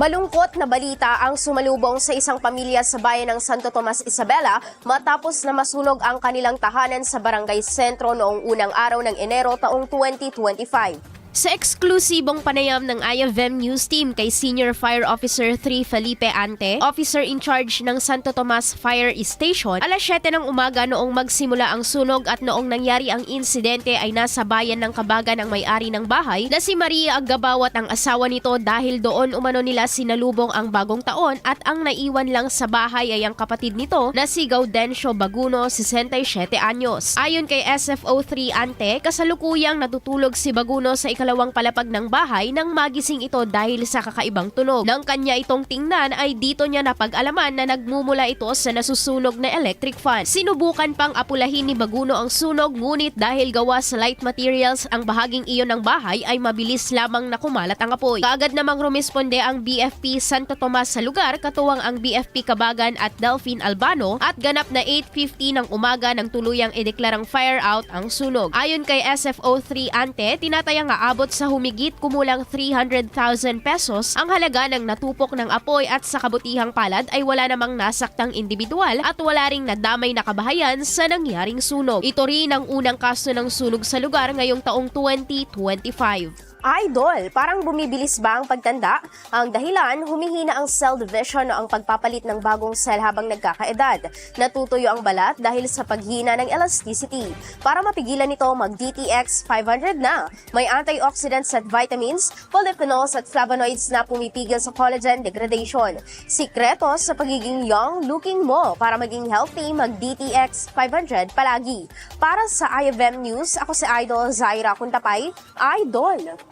Malungkot na balita ang sumalubong sa isang pamilya sa bayan ng Santo Tomas Isabela matapos na masunog ang kanilang tahanan sa barangay sentro noong unang araw ng Enero taong 2025. Sa eksklusibong panayam ng IFM News Team kay Senior Fire Officer 3 Felipe Ante, officer in charge ng Santo Tomas Fire Station, alas 7 ng umaga noong magsimula ang sunog at noong nangyari ang insidente ay nasa bayan ng Kabagan ang may-ari ng bahay na si Maria Aggabawat ang asawa nito dahil doon umano nila sinalubong ang bagong taon at ang naiwan lang sa bahay ay ang kapatid nito na si Gaudencio Baguno, 67 anyos. Ayon kay SFO3 Ante, kasalukuyang natutulog si Baguno sa ikalawang palapag ng bahay nang magising ito dahil sa kakaibang tunog. Nang kanya itong tingnan ay dito niya napag-alaman na nagmumula ito sa nasusunog na electric fan. Sinubukan pang apulahin ni Baguno ang sunog ngunit dahil gawa sa light materials ang bahaging iyon ng bahay ay mabilis lamang na kumalat ang apoy. Kaagad namang rumisponde ang BFP Santo Tomas sa lugar katuwang ang BFP Kabagan at Delphine Albano at ganap na 8.50 ng umaga nang tuluyang ideklarang fire out ang sunog. Ayon kay SFO3 Ante, tinatayang aabot sa humigit kumulang 300,000 pesos ang halaga ng natupok ng apoy at sa kabutihang palad ay wala namang nasaktang individual at wala ring nadamay na kabahayan sa nangyaring sunog. Ito rin ang unang kaso ng sunog sa lugar ngayong taong 2025. Idol, parang bumibilis ba ang pagtanda? Ang dahilan, humihina ang cell division o ang pagpapalit ng bagong cell habang nagkakaedad. Natutuyo ang balat dahil sa paghina ng elasticity. Para mapigilan ito, mag-DTX 500 na. May antioxidants at vitamins, polyphenols at flavonoids na pumipigil sa collagen degradation. Sikreto sa pagiging young looking mo para maging healthy, mag-DTX 500 palagi. Para sa IFM News, ako si Idol Zaira Kuntapay, Idol!